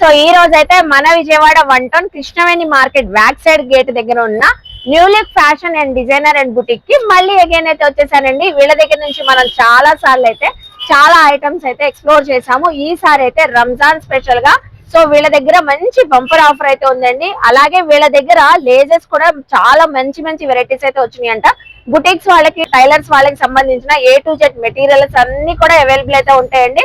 So ఈ రోజు అయితే మన Vijayawada one town Krishnaveni market back side gate దగ్గర ఉన్న new fashion and designer and బుటిక్కి మళ్ళీ అగైన్ అయితే వచ్చేసానండి. వీళ్ళ దగ్గర నుంచి మనం చాలా సార్లు అయితే చాలా ఐటమ్స్ అయితే ఎక్స్ప్లోర్ చేసాము ఈసారి అయితే రంజాన్ స్పెషల్గా. సో వీళ్ళ దగ్గర మంచి బంపర్ ఆఫర్ అయితే ఉందండి. అలాగే వీళ్ళ దగ్గర లేజెస్ కూడా చాలా మంచి మంచి వెరైటీస్ అయితే వచ్చినాయి అంట బుటిక్స్ వాళ్ళకి టైలర్స్ వాళ్ళకి సంబంధించిన ఏ టు జెడ్ మెటీరియల్స్ అన్ని కూడా అవైలబుల్ అయితే ఉంటాయండి.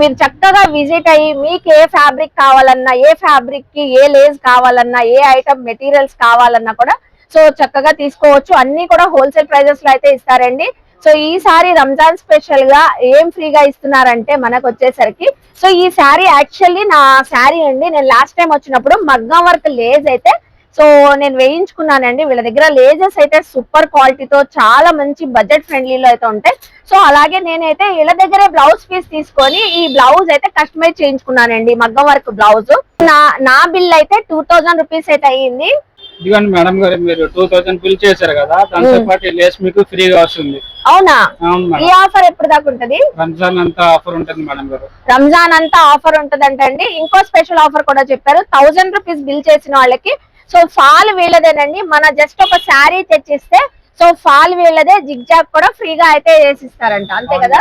మీరు చక్కగా విజిట్ అయ్యి మీకు ఏ ఫ్యాబ్రిక్ కావాలన్నా ఏ ఫ్యాబ్రిక్కి ఏ లేస్ కావాలన్నా ఏ ఐటమ్ మెటీరియల్స్ కావాలన్నా కూడా సో చక్కగా తీసుకోవచ్చు. అన్ని కూడా హోల్సేల్ ప్రైజెస్లో అయితే ఇస్తారండి. సో ఈసారి రంజాన్ స్పెషల్గా ఏం ఫ్రీగా ఇస్తున్నారంటే మనకు వచ్చేసరికి సో ఈ శారీ యాక్చువల్లీ నా శారీ అండి. నేను లాస్ట్ టైం వచ్చినప్పుడు మగ్గం వర్క్ లేజ్ అయితే సో నేను వేయించుకున్నానండి. వీళ్ళ దగ్గర లేజెస్ అయితే సూపర్ క్వాలిటీతో చాలా మంచి బడ్జెట్ ఫ్రెండ్లీలో అయితే ఉంటాయి. సో అలాగే నేనైతే వీళ్ళ దగ్గరే బ్లౌజ్ పీస్ తీసుకొని ఈ బ్లౌజ్ అయితే కస్టమైజ్ చేయించుకున్నానండి. మగ్గం వర్క్ బ్లౌజ్. నా నా బిల్ అయితే టూ థౌజండ్ రూపీస్ అయితే అయ్యింది ఇదిగోండి మేడం గారు మీరు టూ థౌసండ్ బిల్ చేశారు కదా దాంతో పాటు లేస్ మీకు ఫ్రీగా వస్తుంది. అవునా? ఈ ఆఫర్ ఎప్పుడు దాకా ఉంటది? రంజాన్ అంతా ఆఫర్ ఉంటుంది మేడం గారు. రంజాన్ అంతా ఆఫర్ ఉంటదంటండి. ఇంకో స్పెషల్ ఆఫర్ కూడా చెప్పారు. థౌజండ్ రూపీస్ బిల్ చేసిన వాళ్ళకి సో ఫాల్ వీళ్ళదేనండి. మన జస్ట్ ఒక శారీ తెచ్చిస్తే సో ఫాల్ వీళ్ళదే జిగ్జాగ్ కూడా ఫ్రీగా అయితే వేసిస్తారంట. అంతే కదా.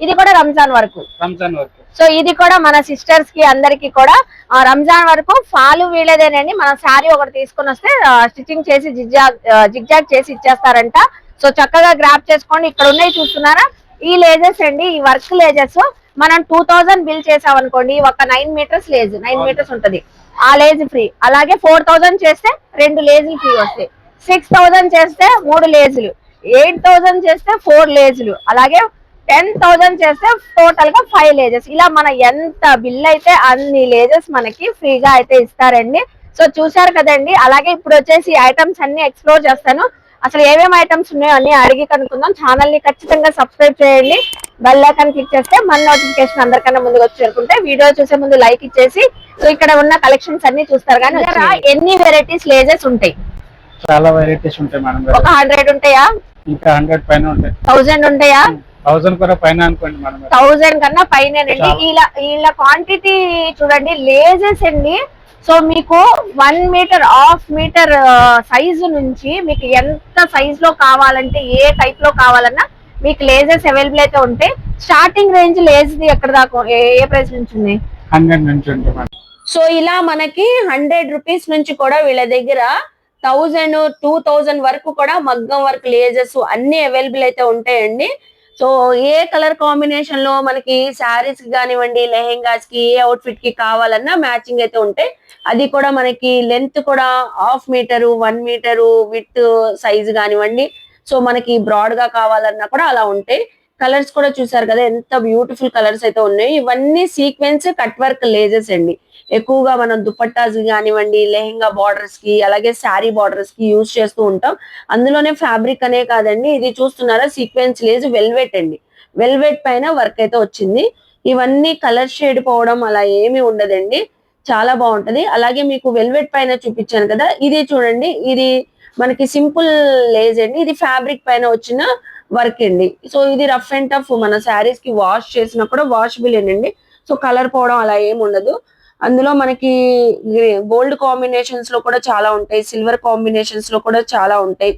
ఇది కూడా రంజాన్ వరకు. రంజాన్ వరకు. సో ఇది కూడా మన సిస్టర్స్కి అందరికి కూడా ఆ, రంజాన్ వరకు ఫాలు వీళ్ళదేనండి. మన శారీ ఒకటి తీసుకొని వస్తే స్టిచ్చింగ్ చేసి జిగ్జాగ్ జిగ్జాగ్ చేసి ఇచ్చేస్తారంట. సో చక్కగా గ్రాప్ చేసుకోండి. ఇక్కడ ఉన్నాయి చూస్తున్నారా? ఈ లేజెస్ అండి ఈ వర్క్ లేజెస్ మనం టూ థౌజండ్ బిల్ చేసాం అనుకోండి ఒక nine meters lace nine meters ఉంటది. ఆ లేజ్ ఫ్రీ అలాగే ఫోర్ థౌజండ్ చేస్తే రెండు లేజులు ఫ్రీ వస్తాయి. సిక్స్ థౌజండ్ చేస్తే మూడు లేజులు ఎయిట్ థౌజండ్ చేస్తే ఫోర్ లేజులు అలాగే టెన్ థౌజండ్ చేస్తే టోటల్గా ఫైవ్ లేజెస్ ఇలా మన ఎంత బిల్ అయితే అన్ని లేజెస్ మనకి ఫ్రీగా అయితే ఇస్తారండి. సో చూసారు కదండి? అలాగే ఇప్పుడు వచ్చేసి ఐటమ్స్ అన్ని ఎక్స్ప్లోర్ చేస్తాను. అసలు ఏమేమి ఐటమ్స్ ఉన్నాయో అన్ని అడిగి కనుక్కుందాం. ఛానల్ని ఖచ్చితంగా సబ్స్క్రైబ్ చేయండి. బెల్ ఐకాన్ క్లిక్ చేస్తే మన నోటిఫికేషన్ అందరికన్నా ముందుకు వచ్చి చేరుకుంటే వీడియో చూసే ముందు లైక్ ఇచ్చేసి సో ఇక్కడ ఉన్న కలెక్షన్స్ అన్ని చూస్తారు కానీ ఎన్ని వెరైటీస్ లేజెస్ ఉంటాయి? చాలా వెరైటీస్ ఉంటాయి మేడం గారు. ఒక హండ్రెడ్ ఉంటాయా? ఇంకా హండ్రెడ్ పైన ఉంటాయి. థౌజండ్ ఉంటాయా? థౌసండ్ కూడా పైన అనుకోండి మేడం థౌజండ్ కన్నా చాలా. ఇలా వీళ్ళ క్వాంటిటీ చూడండి. లేజెస్ అండి. సో మీకు one meter half meter size నుంచి మీకు ఎంత సైజ్లో కావాలంటే ఏ టైప్లో కావాలన్నా మీకు లేజెస్ అవైలబుల్ అయితే ఉంటాయి స్టార్టింగ్ రేంజ్ లేజ్ ఎక్కడ దాకా ఏ- ఏ ప్రైస్ నుంచి ఉంది? హండ్రెడ్ నుంచి సో ఇలా మనకి హండ్రెడ్ రూపీస్ నుంచి కూడా వీళ్ళ దగ్గర థౌజండ్ టూ థౌజండ్ వరకు కూడా మగ్గం వర్క్ లేజెస్ అన్ని అవైలబుల్ అయితే ఉంటాయండి. సో ఏ కలర్ కాంబినేషన్లో మనకి శారీస్కి కానివ్వండి లెహెంగాస్కి ఏ అవుట్ఫిట్కి కావాలన్నా మ్యాచింగ్ అయితే ఉంటాయి అది కూడా మనకి లెంత్ కూడా half meter one meter with size కానివ్వండి. సో మనకి బ్రాడ్గా కావాలన్నా కూడా అలా ఉంటాయి కలర్స్ కూడా చూసారు కదా ఎంత బ్యూటిఫుల్ కలర్స్ అయితే ఉన్నాయి. ఇవన్నీ సీక్వెన్స్ కట్ వర్క్ లేజెస్ అండి. ఎక్కువగా మనం దుపట్టాస్ కానివ్వండి లెహెంగా బార్డర్స్కి అలాగే శారీ బార్డర్స్కి యూజ్ చేస్తూ ఉంటాం. అందులోనే ఫ్యాబ్రిక్ అనే కాదండి ఇది చూస్తున్నారా సీక్వెన్స్ లేజ్ వెల్వెట్ అండి. వెల్వెట్ పైన వర్క్ అయితే వచ్చింది. ఇవన్నీ కలర్ షేడ్ పోవడం అలా ఏమీ ఉండదండి. చాలా బాగుంటది. అలాగే మీకు వెల్వెట్ పైన చూపించాను కదా ఇది చూడండి ఇది మనకి సింపుల్ లేజ్ అండి. ఇది ఫ్యాబ్రిక్ పైన వచ్చిన వర్క్ అండి. సో ఇది రఫ్ అండ్ టఫ్. మన శారీస్కి వాష్ చేసినా కూడా వాషబుల్ అండి. సో కలర్ పోవడం అలా ఏమి ఉండదు. అందులో మనకి గోల్డ్ కాంబినేషన్స్లో కూడా చాలా ఉంటాయి. సిల్వర్ కాంబినేషన్స్లో కూడా చాలా ఉంటాయి.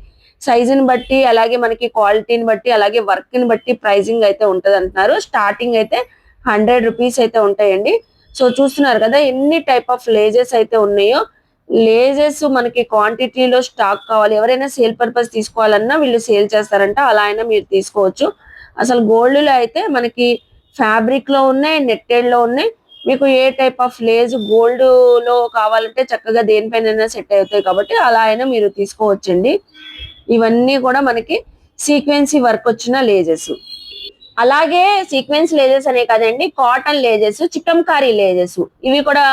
సైజుని బట్టి అలాగే మనకి క్వాలిటీని బట్టి అలాగే వర్క్ని బట్టి ప్రైజింగ్ అయితే ఉంటది అంటున్నారు. స్టార్టింగ్ అయితే హండ్రెడ్ రూపీస్ అయితే ఉంటాయండి. సో చూస్తున్నారు కదా ఎన్ని టైప్ ఆఫ్ లేజెస్ అయితే ఉన్నాయో. లేజెస్ మనకి క్వాంటిటీలో స్టాక్ కావాలి. ఎవరైనా సేల్ పర్పస్ తీసుకోవాలన్నా వీళ్ళు సేల్ చేస్తారంట. అలా అయినా మీరు తీసుకోవచ్చు. అసలు గోల్డ్లో అయితే మనకి ఫ్యాబ్రిక్లో ఉన్నాయి నెట్టెడ్లో ఉన్నాయి. మీకు ఏ టైప్ ఆఫ్ లేజ్ గోల్డ్లో కావాలంటే చక్కగా దేనిపైన సెట్ అవుతాయి కాబట్టి అలా అయినా మీరు తీసుకోవచ్చండి. ఇవన్నీ కూడా మనకి సీక్వెన్సీ వర్క్ వచ్చిన లేజెస్ అలాగే సీక్వెన్స్ లేజెస్ అనే కదండి కాటన్ లేజెస్ చికంకారీ లేజెస్ ఇవి కూడా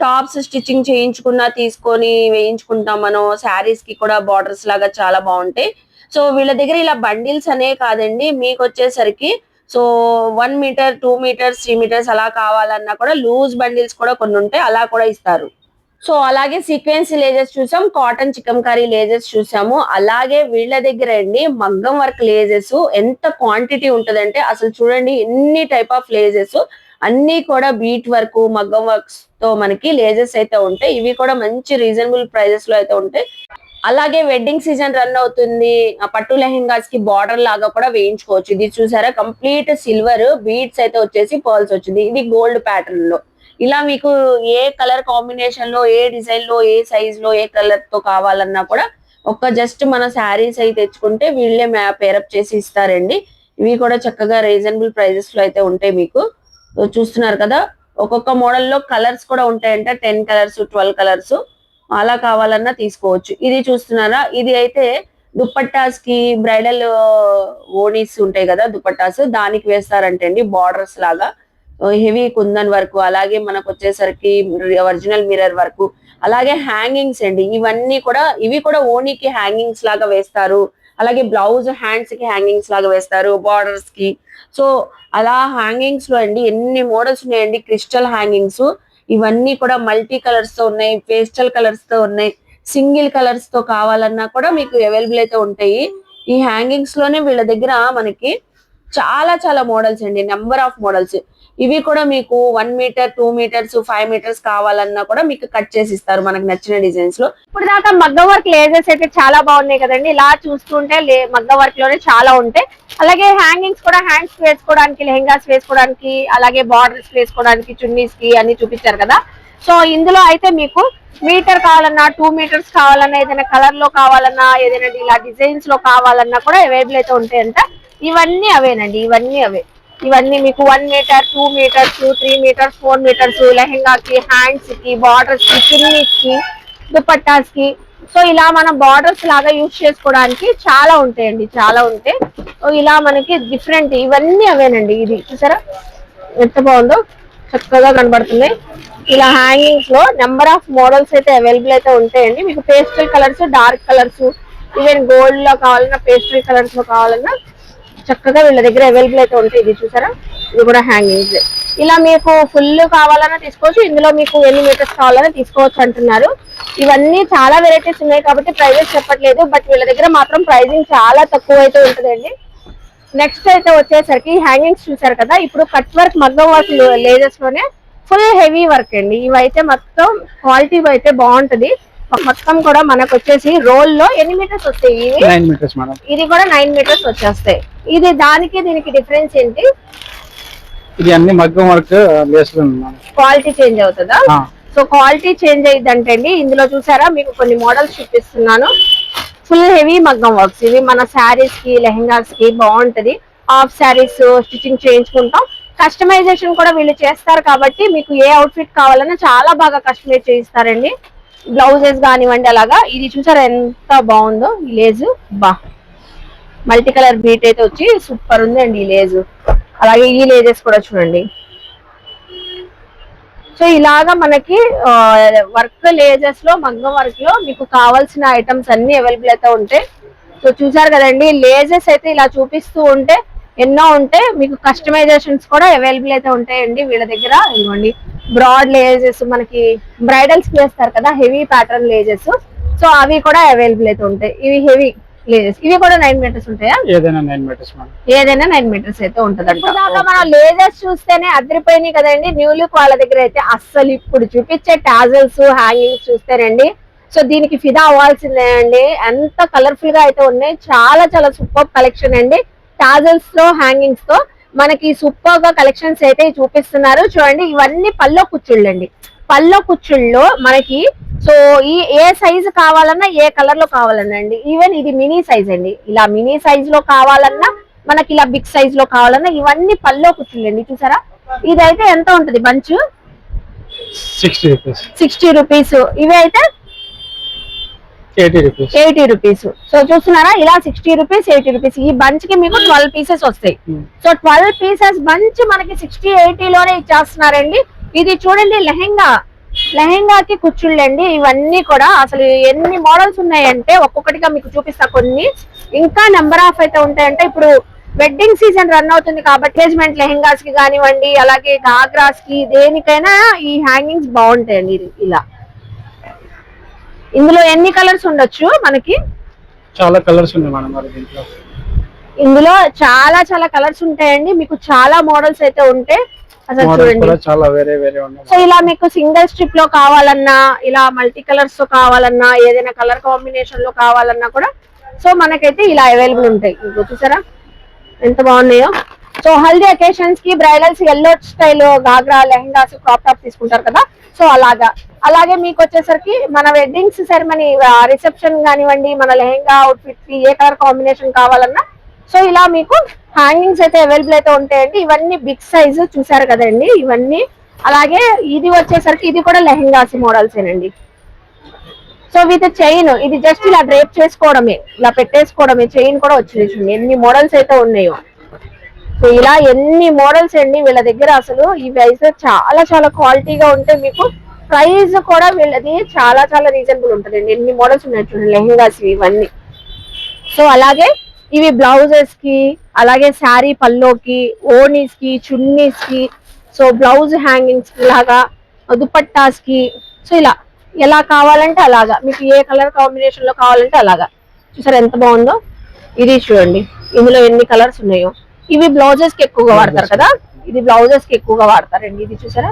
టాప్స్ స్టిచ్చింగ్ చేయించుకున్నా తీసుకొని వేయించుకుంటాం మనం. శారీస్కి కూడా బార్డర్స్ లాగా చాలా బాగుంటాయి. సో వీళ్ళ దగ్గర ఇలా బండిల్స్ అనే కాదండి. మీకు వచ్చేసరికి so one meter two meters three meters అలా కావాలన్నా కూడా లూజ్ బండిల్స్ కూడా కొన్ని ఉంటాయి. అలా కూడా ఇస్తారు. సో అలాగే సీక్వెన్స్ లేజెస్ చూసాం. కాటన్ చికెన్ కర్రీ లేజెస్ చూసాము. అలాగే వీళ్ళ దగ్గర అండి మగ్గం వర్క్ లేజెస్ ఎంత క్వాంటిటీ ఉంటదంటే అసలు చూడండి ఎన్ని టైప్ ఆఫ్ లేజెస్ అన్ని కూడా బీట్ వర్క్ మగ్గం వర్క్స్తో మనకి లేజెస్ అయితే ఉంటాయి. ఇవి కూడా మంచి రీజనబుల్ ప్రైజెస్లో అయితే ఉంటాయి. అలాగే వెడ్డింగ్ సీజన్ రన్ అవుతుంది. ఆ పట్టు లెహెంగాస్కి బార్డర్ లాగా కూడా వేయించుకోవచ్చు. ఇది చూసారా? కంప్లీట్ సిల్వర్ బీడ్స్ అయితే వచ్చేసి పర్ల్స్ వచ్చింది. ఇది గోల్డ్ ప్యాటర్న్లో ఇలా మీకు ఏ కలర్ కాంబినేషన్లో ఏ డిజైన్లో ఏ సైజ్లో ఏ కలర్తో కావాలన్నా కూడా ఒక్క జస్ట్ మన శారీస్ అయితే తెచ్చుకుంటే వీళ్ళే పేరప్ చేసి ఇస్తారండి. ఇవి కూడా చక్కగా రీజనబుల్ ప్రైజెస్లో అయితే ఉంటాయి మీకు. చూస్తున్నారు కదా ఒక్కొక్క మోడల్లో కలర్స్ కూడా ఉంటాయంట టెన్ కలర్స్ ట్వెల్వ్ కలర్స్. అలా కావాలన్నా తీసుకోవచ్చు. ఇది చూస్తున్నారా? ఇది అయితే దుప్పట్టాస్కి బ్రైడల్ ఓనీస్ ఉంటాయి కదా దుప్పట్టాస్ దానికి వేస్తారంటే అండి బార్డర్స్ లాగా. హెవీ కుందన్ వర్క్ అలాగే మనకు వచ్చేసరికి ఒరిజినల్ మిర్రర్ వర్క్ అలాగే హ్యాంగింగ్స్ అండి. ఇవన్నీ కూడా ఇవి కూడా ఓనీకి హ్యాంగింగ్స్ లాగా వేస్తారు. అలాగే బ్లౌజ్ హ్యాండ్స్కి హ్యాంగింగ్స్ లాగా వేస్తారు బార్డర్స్కి. సో అలా హ్యాంగింగ్స్లో అండి ఎన్ని మోడల్స్ ఉన్నాయండి క్రిస్టల్ హ్యాంగింగ్స్. ఇవన్నీ కూడా మల్టీ కలర్స్తో ఉన్నాయి పేస్టల్ కలర్స్తో ఉన్నాయి సింగిల్ కలర్స్తో కావాలన్నా కూడా మీకు అవైలబుల్ అయితే ఉంటాయి. ఈ హ్యాంగింగ్స్లోనే వీళ్ళ దగ్గర మనకి చాలా చాలా మోడల్స్ అండి నెంబర్ ఆఫ్ మోడల్స్ ఇవి కూడా మీకు one meter two meters five meters కావాలన్నా కూడా మీకు కట్ చేసి ఇస్తారు మనకు నచ్చిన డిజైన్స్లో. ఇప్పుడు దాకా మగ్గ వర్క్ లేజర్స్ అయితే చాలా బాగున్నాయి కదండి. ఇలా చూస్తుంటే లే మగ్గ వర్క్లోనే చాలా ఉంటాయి. అలాగే హ్యాంగింగ్స్ కూడా హ్యాంగ్స్ వేసుకోవడానికి లెహెంగాస్ వేసుకోవడానికి అలాగే బార్డర్స్ వేసుకోవడానికి చున్నీస్కి అన్ని చూపించారు కదా. సో ఇందులో అయితే మీకు మీటర్ కావాలన్నా టూ మీటర్స్ కావాలన్నా ఏదైనా కలర్లో కావాలన్నా ఏదైనా ఇలా డిజైన్స్లో కావాలన్నా కూడా అవైలబుల్ అయితే ఉంటాయంట. ఇవన్నీ అవేనండి ఇవన్నీ అవే. ఇవన్నీ మీకు one meter two meters three meters four meters లెహెంగాకి హ్యాండ్స్కి బార్డర్స్కి చున్నీస్కి దుపట్టాస్కి. సో ఇలా మనం బార్డర్స్ లాగా యూజ్ చేసుకోవడానికి చాలా ఉంటాయండి చాలా ఉంటాయి సో ఇలా మనకి డిఫరెంట్ ఇవన్నీ అవేనండి ఇది. చూసారా? ఎంత బాగుందో? చక్కగా కనబడుతున్నాయి. ఇలా హ్యాంగింగ్స్లో నెంబర్ ఆఫ్ మోడల్స్ అయితే అవైలబుల్ అయితే ఉంటాయండి. మీకు pastel colours dark colours even గోల్డ్లో కావాలన్నా పేస్టల్ కలర్స్లో కావాలన్నా చక్కగా వీళ్ళ దగ్గర అవైలబుల్ అయితే ఉంటాయి. ఇది చూసారా? ఇది కూడా హ్యాంగింగ్స్ ఇలా మీకు ఫుల్ కావాలన్నా తీసుకోవచ్చు. ఇందులో మీకు ఎన్ని మీటర్స్ కావాలన్నా తీసుకోవచ్చు అంటున్నారు. ఇవన్నీ చాలా వెరైటీస్ ఉన్నాయి కాబట్టి ప్రైజెస్ చెప్పట్లేదు. బట్ వీళ్ళ దగ్గర మాత్రం ప్రైజింగ్ చాలా తక్కువ అయితే ఉంటుందండి. నెక్స్ట్ అయితే వచ్చేసరికి హ్యాంగింగ్స్ చూసారు కదా? ఇప్పుడు కట్ వర్క్ మగ్గం వర్క్ లేజర్స్లోనే ఫుల్ హెవీ వర్క్ అండి. ఇవైతే మొత్తం క్వాలిటీ అయితే బాగుంటుంది. మొత్తం కూడా మనకు వచ్చేసి రోల్లో ఎన్ని మీటర్స్ వస్తాయి నైన్ మీటర్స్ మేడం. ఇది కూడా నైన్ మీటర్స్ వచ్చేస్తాయి. ఇది దానికి దీనికి డిఫరెన్స్ ఏంటి? ఇది అన్ని మగ్గం వర్క్ క్వాలిటీ చేంజ్ అవుతుందా? సో క్వాలిటీ చేంజ్ అయ్యిందంటే అండి ఇందులో చూసారా? మీకు కొన్ని మోడల్స్ చూపిస్తున్నాను. ఫుల్ హెవీ మగ్గం వర్క్స్. ఇవి మన శారీస్కి లెహెంగాస్కి బాగుంటది. హాఫ్ శారీస్ స్టిచ్చింగ్ చేయించుకుంటాం. కస్టమైజేషన్ కూడా వీళ్ళు చేస్తారు కాబట్టి మీకు ఏ అవుట్ఫిట్ కావాలన్నా చాలా బాగా కస్టమైజ్ చేయిస్తారండి. బ్లౌజెస్ కానివ్వండి అలాగా. ఇది చూసారా ఎంత బాగుందో ఈ లేజు? బా. మల్టీ కలర్ బీట్ అయితే వచ్చి సూపర్ ఉంది అండి ఈ లేజు. అలాగే ఈ లేజెస్ కూడా చూడండి. సో ఇలాగా మనకి వర్క్ లేజెస్లో మగ్గం వర్క్లో మీకు కావాల్సిన ఐటమ్స్ అన్ని అవైలబుల్ అయితే ఉంటాయి సో చూసారు కదండి లేజెస్ అయితే ఇలా చూపిస్తూ ఉంటే ఎన్నో ఉంటే మీకు కస్టమైజేషన్స్ కూడా అవైలబుల్ అయితే ఉంటాయండి వీళ్ళ దగ్గర. ఇదిగోండి బ్రాడ్ లేజెస్ మనకి బ్రైడల్స్ వేస్తారు కదా హెవీ ప్యాటర్న్ లేజెస్ సో అవి కూడా అవైలబుల్ అయితే ఉంటాయి. ఇవి హెవీ లేజెస్ ఇవి కూడా నైన్ మీటర్స్ ఉంటాయా? ఏదైనా నైన్ మీటర్స్ ఏదైనా నైన్ మీటర్స్ అయితే ఉంటదంట. దాకా మనం లేజర్స్ చూస్తేనే అదిరిపోయినాయి కదండి. న్యూ లుక్ వాళ్ళ దగ్గర అయితే అస్సలు ఇప్పుడు చూపించే టాజల్స్ హ్యాంగింగ్స్ చూస్తేనండి. సో దీనికి ఫిదా అవ్వాల్సిందే అండి. ఎంత కలర్ఫుల్గా అయితే ఉన్నాయి. చాలా చాలా సూపర్ కలెక్షన్ అండి. టాజల్స్లో హ్యాంగింగ్స్తో మనకి సూపర్గా కలెక్షన్స్ అయితే చూపిస్తున్నారు. చూడండి ఇవన్నీ పల్లో కుచ్చుళ్ళండి. పల్లో కుచ్చుల్లో మనకి సో ఈ ఏ సైజ్ కావాలన్నా ఏ కలర్లో కావాలన్నా అండి. ఈవెన్ ఇది మినీ సైజ్ అండి. ఇలా మినీ సైజ్లో కావాలన్నా మనకి ఇలా బిగ్ సైజ్లో కావాలన్నా ఇవన్నీ పల్లో కుచ్చుళ్ళండి. చూసారా? ఇదైతే ఎంత ఉంటది? Bunch? Sixty rupees sixty rupees ఇవి అయితే ఎయిటీ రూపీస్. సో చూస్తున్నారా ఇలా సిక్స్టీ రూపీస్ ఎయిటీ రూపీస్. ఈ బంచ్కి మీకు ట్వెల్వ్ పీసెస్ వస్తాయి. సో ట్వెల్వ్ పీసెస్ బంచ్ మనకి సిక్స్టీ ఎయిటీ లోనే ఇచ్చేస్తున్నారండి. ఇది చూడండి లెహెంగా లెహెంగాకి కుచ్చుళ్ళండి. ఇవన్నీ కూడా అసలు ఎన్ని మోడల్స్ ఉన్నాయంటే ఒక్కొక్కటిగా మీకు చూపిస్తా కొన్ని. ఇంకా నెంబర్ ఆఫ్ అయితే ఉంటాయంటే ఇప్పుడు వెడ్డింగ్ సీజన్ రన్ అవుతుంది కాబట్టి ఎంగేజ్మెంట్ లెహెంగాస్కి కానివ్వండి అలాగే గాగ్రాస్కి దేనికైనా ఈ హ్యాంగింగ్స్ బాగుంటాయండి ఇది- ఇలా. ఇందులో ఎన్ని కలర్స్ ఉండొచ్చు మనకి? చాలా కలర్స్ ఉన్నాయి మేడం మరి దీంట్లో. ఇందులో చాలా చాలా కలర్స్ ఉంటాయండి. మీకు చాలా మోడల్స్ అయితే ఉంటాయి అసలు చూడండి. కూడా చాలా వేరే వేరే ఉన్నాయి. సో ఇలా మీకు సింగిల్ స్ట్రిప్లో కావాలన్నా ఇలా మల్టీ కలర్స్తో కావాలన్నా ఏదైనా కలర్ కాంబినేషన్లో కావాలన్నా కూడా సో మనకైతే ఇలా అవైలబుల్ ఉంటాయి. చూసారా? ఎంత బాగున్నాయో? So haldi అకేషన్స్కి bridals yellow style ghagra lehengas crop top తీసుకుంటారు కదా. సో అలాగా. అలాగే మీకు వచ్చేసరికి మన వెడ్డింగ్స్ సెరమనీ రిసెప్షన్ కానివ్వండి మన లెహంగా అవుట్ఫిట్కి ఏ కలర్ కాంబినేషన్ కావాలన్నా సో ఇలా మీకు హ్యాంగింగ్స్ అయితే అవైలబుల్ అయితే ఉంటాయండి. ఇవన్నీ బిగ్ సైజ్ చూసారు కదండి. ఇవన్నీ అలాగే ఇది వచ్చేసరికి ఇది కూడా లెహంగాస్ మోడల్స్ ఏనండి. సో విత్ చైన్ ఇది జస్ట్ ఇలా డ్రేప్ చేసుకోవడమే ఇలా పెట్టేసుకోవడమే చైన్ కూడా వచ్చింది ఎన్ని మోడల్స్ అయితే ఉన్నాయో. సో ఇలా ఎన్ని మోడల్స్ అండి వీళ్ళ దగ్గర అసలు ఇవి అయితే చాలా చాలా క్వాలిటీగా ఉంటాయి మీకు ప్రైస్ కూడా వీళ్ళది చాలా చాలా రీజనబుల్ ఉంటుందండి. ఎన్ని మోడల్స్ ఉన్నాయి చూడండి లెహంగాస్ ఇవన్నీ. సో అలాగే ఇవి బ్లౌజెస్కి అలాగే శారీ పల్లోకి ఓనీస్కి చున్నీస్కి సో బ్లౌజ్ హ్యాంగింగ్స్కి లాగా దుపట్టాస్కి. సో ఇలా ఎలా కావాలంటే అలాగా. మీకు ఏ కలర్ కాంబినేషన్లో కావాలంటే అలాగా. చూసారు ఎంత బాగుందో? ఇది చూడండి. ఇందులో ఎన్ని కలర్స్ ఉన్నాయో. ఇవి బ్లౌజెస్కి ఎక్కువగా వాడతారు కదా? ఇది బ్లౌజెస్కి ఎక్కువగా వాడతారండి ఇది చూసారా?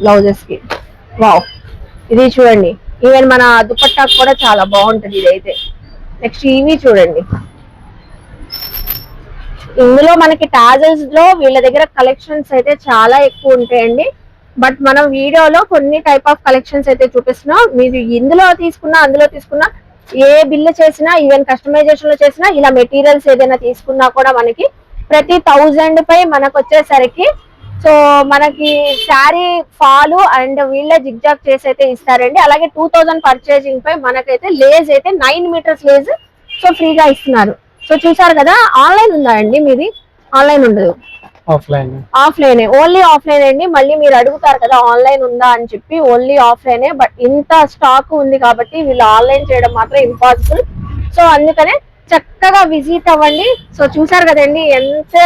బ్లౌజెస్కి. వావ్. ఇది చూడండి. ఈవెన్ మన దుపట్టా కూడా చాలా బాగుంటది ఇదైతే. నెక్స్ట్ ఇవి చూడండి. ఇందులో మనకి టాజల్స్లో వీళ్ళ దగ్గర కలెక్షన్స్ అయితే చాలా ఎక్కువ ఉంటాయండి. బట్ మనం వీడియోలో కొన్ని టైప్ ఆఫ్ కలెక్షన్స్ అయితే చూపిస్తున్నాం. మీరు ఇందులో తీసుకున్నా అందులో తీసుకున్నా ఏ బిల్లు చేసినా ఈవెన్ కస్టమైజేషన్లో చేసినా ఇలా మెటీరియల్స్ ఏదైనా తీసుకున్నా కూడా మనకి ప్రతి థౌజండ్ పై మనకు వచ్చేసరికి సో మనకి శారీ ఫాలు అండ్ వీళ్ళే జిగ్జాగ్ చేసి అయితే ఇస్తారండి. అలాగే టూ థౌజండ్ పర్చేసింగ్ పై మనకైతే లేజ్ అయితే నైన్ మీటర్స్ లేజ్ సో ఫ్రీగా ఇస్తున్నారు. సో చూసారు కదా ఆన్లైన్ ఉందా అండి మీది? ఆన్లైన్ ఉండదు. Offline offline. ఓన్లీ ఆఫ్లైన్ అండి. మళ్ళీ మీరు అడుగుతారు కదా ఆన్లైన్ ఉందా అని చెప్పి ఓన్లీ ఆఫ్లైనే. బట్ ఇంత స్టాక్ ఉంది కాబట్టి వీళ్ళు ఆన్లైన్ చేయడం మాత్రం ఇంపాసిబుల్ సో అందుకనే చక్కగా విజిట్ అవ్వండి. సో చూసారు కదండి ఎంత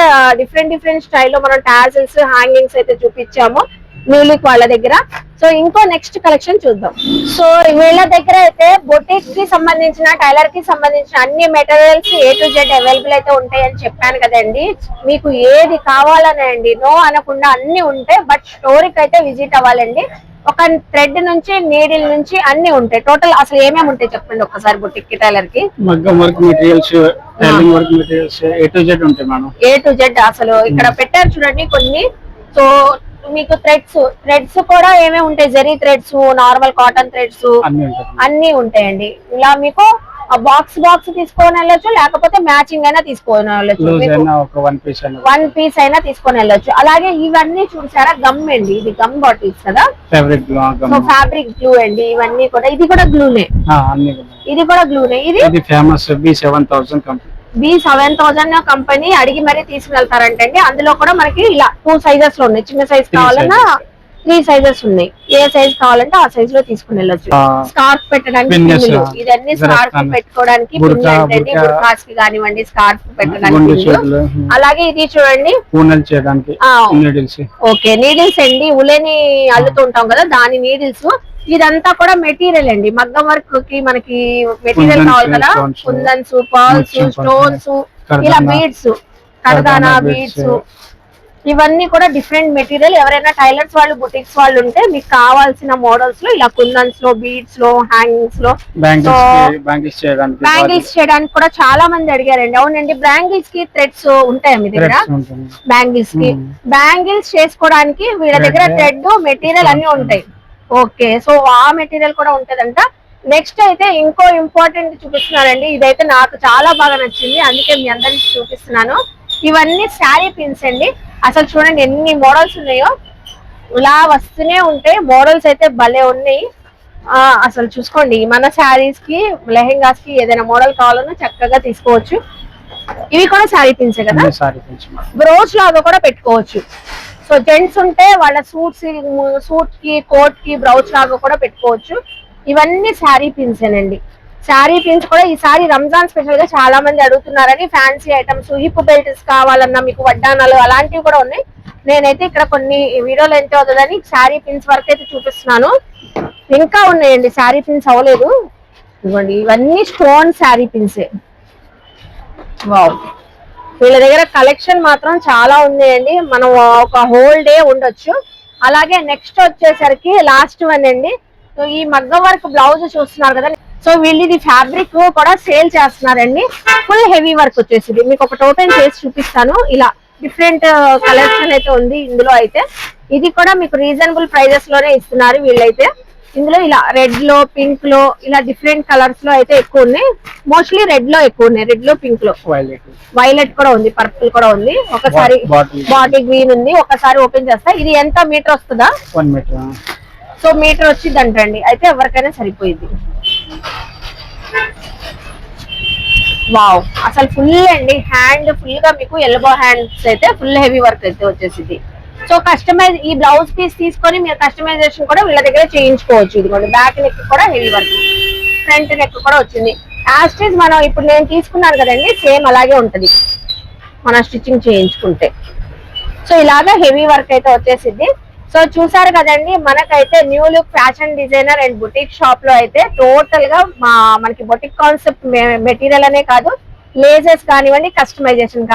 డిఫరెంట్ డిఫరెంట్ స్టైల్లో మనం టాజల్స్ హ్యాంగింగ్స్ అయితే చూపించాము. న్యూలిక్ వాళ్ళ దగ్గర. సో ఇంకో నెక్స్ట్ కలెక్షన్ చూద్దాం. సో వీళ్ళ దగ్గర అయితే బొటిక్కి సంబంధించిన టైలర్కి సంబంధించిన అన్ని materials A to Z available అయితే ఉంటాయని చెప్పాను కదండి. మీకు ఏది కావాలని అండి నో అనకుండా అన్ని ఉంటాయి బట్ స్టోరీకి అయితే విజిట్ అవ్వాలండి. ఒక థ్రెడ్ నుంచి నీడిల్ నుంచి అన్ని ఉంటాయి. టోటల్ అసలు ఏమేమి ఉంటాయి చెప్పండి ఒక్కసారి బొటిక్కి టైలర్కి? మగ్గం work materials tailoring work materials A to Z ఉంటాయి మేడం? ఏ టు జెడ్ అసలు ఇక్కడ పెట్టారు చూడండి కొన్ని. సో మీకు థ్రెడ్స్ థ్రెడ్స్ కూడా ఏమేమి ఉంటాయి? Zari threads normal cotton threads అన్ని ఉంటాయి. అన్ని ఉంటాయండి. ఇలా మీకు బాక్స్ బాక్స్ తీసుకొని వెళ్ళొచ్చు లేకపోతే మ్యాచింగ్ అయినా తీసుకొని వెళ్ళొచ్చు. వన్ పీస్ అయినా వన్ పీస్ అయినా. తీసుకొని వెళ్ళొచ్చు. అలాగే ఇవన్నీ చూసారా? గమ్ అండి ఇది గమ్ బాటిల్స్ కదా? ఫ్యాబ్రిక్ గ్లూ అండి ఇవన్నీ కూడా. ఇది కూడా గ్లూనే. ఇది కూడా గ్లూనే ఇది ఇది famous B seven thousand company B seven thousand company అడిగి మరీ తీసుకువెళ్తారంటండి. అందులో కూడా మనకి ఇలా టూ సైజెస్లో ఉన్నాయి. చిన్న సైజ్ కావాలన్నా త్రీ సైజెస్ ఉన్నాయి. ఏ సైజ్ కావాలంటే ఆ సైజ్లో తీసుకుని వెళ్ళొచ్చు. స్కార్ఫ్ పెట్టడానికి ఇదన్నీ స్కార్ఫ్. పెట్టుకోవడానికి. బుర్కాస్కి కానివ్వండి స్కార్ఫ్ పెట్టడానికి అలాగే ఇది చూడండి. ఓకే నీడిల్స్ అండి. ఉలేని అల్లుతూ ఉంటాం కదా దాని నీడిల్స్ ఇదంతా కూడా మెటీరియల్ అండి. మగ్గం వర్క్కి మనకి మెటీరియల్ కావాలి కదా. కుందన్స్ ముత్యం, స్టోన్స్ ఇలా బీడ్స్ కడదానా బీడ్స్. ఇవన్నీ కూడా డిఫరెంట్ మెటీరియల్ ఎవరైనా టైలర్స్ వాళ్ళు బుటిక్స్ వాళ్ళు ఉంటే మీకు కావాల్సిన మోడల్స్లో ఇలా కుందన్స్లో బీడ్స్లో. హ్యాంగింగ్స్లో బ్యాంగిల్స్ చేయడానికి కూడా చాలా మంది అడిగారండి. అవునండి బ్యాంగిల్స్కి థ్రెడ్స్ ఉంటాయా మీ దగ్గర? బ్యాంగిల్స్కి. Hmm. బ్యాంగిల్స్ చేసుకోవడానికి వీళ్ళ దగ్గర థ్రెడ్ మెటీరియల్ అన్ని. ఉంటాయి. ఓకే సో ఆ మెటీరియల్ కూడా ఉంటదంట. నెక్స్ట్ అయితే ఇంకో ఇంపార్టెంట్ చూపిస్తున్నానండి. ఇదైతే నాకు చాలా బాగా నచ్చింది. అందుకే మీ అందరికి చూపిస్తున్నాను. ఇవన్నీ శారీ పిన్స్ అండి. అసలు చూడండి ఎన్ని మోడల్స్ ఉన్నాయో. ఇలా వస్తూనే ఉంటాయి. మోడల్స్ అయితే భలే ఉన్నాయి. ఆ, అసలు చూసుకోండి. మన శారీస్కి లెహెంగాస్కి ఏదైనా మోడల్ కావాలన్నా చక్కగా తీసుకోవచ్చు. ఇవి కూడా శారీ పిన్సే కదా? బ్రోచ్ లాగా కూడా పెట్టుకోవచ్చు. సో జెంట్స్ ఉంటే వాళ్ళ సూట్స్ సూట్కి కోట్కి బ్రౌచ్ లాగా కూడా పెట్టుకోవచ్చు. ఇవన్నీ శారీ పిన్స్ అండి శారీ పిన్స్ కూడా ఈసారి రంజాన్ స్పెషల్గా చాలా మంది అడుగుతున్నారని ఫ్యాన్సీ ఐటమ్స్ హిప్ బెల్ట్స్ కావాలన్నా మీకు వడ్డానాలు అలాంటివి కూడా ఉన్నాయి. నేనైతే ఇక్కడ కొన్ని వీడియోలు ఎంత అవుతుందని శారీ పిన్స్ వరకు అయితే చూపిస్తున్నాను. ఇంకా ఉన్నాయండి శారీ పిన్స్ అవ్వలేదు. ఇవ్వండి ఇవన్నీ స్టోన్ శారీ పిన్సే వావ్ వీళ్ళ దగ్గర కలెక్షన్ మాత్రం చాలా ఉంది అండి మనం ఒక హోల్ డే ఉండొచ్చు. అలాగే నెక్స్ట్ వచ్చేసరికి లాస్ట్ వన్ అండి. సో ఈ మగ్గ వర్క్ బ్లౌజ్ చూస్తున్నారు కదా. సో వీళ్ళు ఇది ఫ్యాబ్రిక్ కూడా సేల్ చేస్తున్నారండి. ఫుల్ హెవీ వర్క్ వచ్చేసింది. మీకు ఒక టోటల్ చేసి చూపిస్తాను. ఇలా డిఫరెంట్ కలెక్షన్ uh, అయితే ఉంది ఇందులో అయితే. ఇది కూడా మీకు రీజనబుల్ ప్రైజెస్లోనే ఇస్తున్నారు వీళ్ళైతే. ఇందులో ఇలా రెడ్లో పింక్లో ఇలా డిఫరెంట్ కలర్స్లో అయితే ఎక్కువ ఉన్నాయి. మోస్ట్లీ రెడ్లో ఎక్కువ ఉన్నాయి. రెడ్లో పింక్లో. వైలెట్ కూడా ఉంది పర్పుల్ కూడా ఉంది. ఒకసారి బాటిల్ బాడీ గ్రీన్ ఉంది. ఒకసారి ఓపెన్ చేస్తా. ఇది ఎంత మీటర్ వస్తుందా? వన్ మీటర్ సో మీటర్ వచ్చింది అంటండి అయితే ఎవరికైనా సరిపోయింది వావ్ అసలు ఫుల్ అండి. హ్యాండ్ ఫుల్గా మీకు ఎల్బో హ్యాండ్స్ అయితే ఫుల్ హెవీ వర్క్ అయితే వచ్చేసింది సో కస్టమైజ్ ఈ బ్లౌజ్ పీస్ తీసుకొని మీరు కస్టమైజేషన్ కూడా వీళ్ళ దగ్గర చేయించుకోవచ్చు. ఇదిగోండి బ్యాక్ నెక్ కూడా హెవీ వర్క్ ఫ్రంట్ నెక్ కూడా వచ్చింది. యాస్టేజ్ మనం ఇప్పుడు నేను తీసుకున్నాను కదండి సేమ్ అలాగే ఉంటుంది. మన స్టిచ్చింగ్ చేయించుకుంటే. సో ఇలాగా హెవీ వర్క్ అయితే వచ్చేసింది. సో చూసారు కదండి మనకైతే new look fashion designer and boutique షాప్లో అయితే టోటల్గా మా మనకి బుటిక్ కాన్సెప్ట్ మెటీరియల్ అనే కాదు లేజెస్ కానివ్వండి కస్టమైజేషన్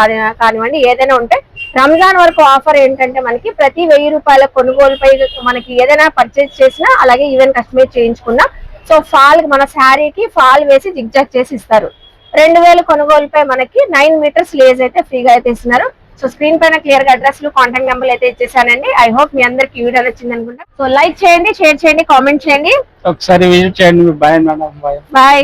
కానివ్వండి ఏదైనా ఉంటే రంజాన్ వరకు ఆఫర్ ఏంటంటే మనకి ప్రతి వెయ్యి రూపాయల కొనుగోలుపై మనకి ఏదైనా పర్చేస్ చేసినా అలాగే ఈవెన్ కస్టమైజ్ చేయించుకున్నా సో ఫాల్ మన శారీకి ఫాల్ వేసి జిగ్జాగ్ చేసి ఇస్తారు. రెండు వేల కొనుగోలుపై మనకి నైన్ మీటర్స్ లేజ్ అయితే ఫ్రీగా అయితే ఇస్తున్నారు. సో స్క్రీన్ పైన క్లియర్గా అడ్రస్లు కాంటాక్ట్ నెంబర్ అయితే ఇచ్చేసానండి. ఐ హోప్ మీ అందరికి వీడియో నచ్చింది అనుకుంటా. సో లైక్ చేయండి షేర్ చేయండి కామెంట్ చేయండి. ఒకసారి విజిట్ చేయండి. Bye madam bye bye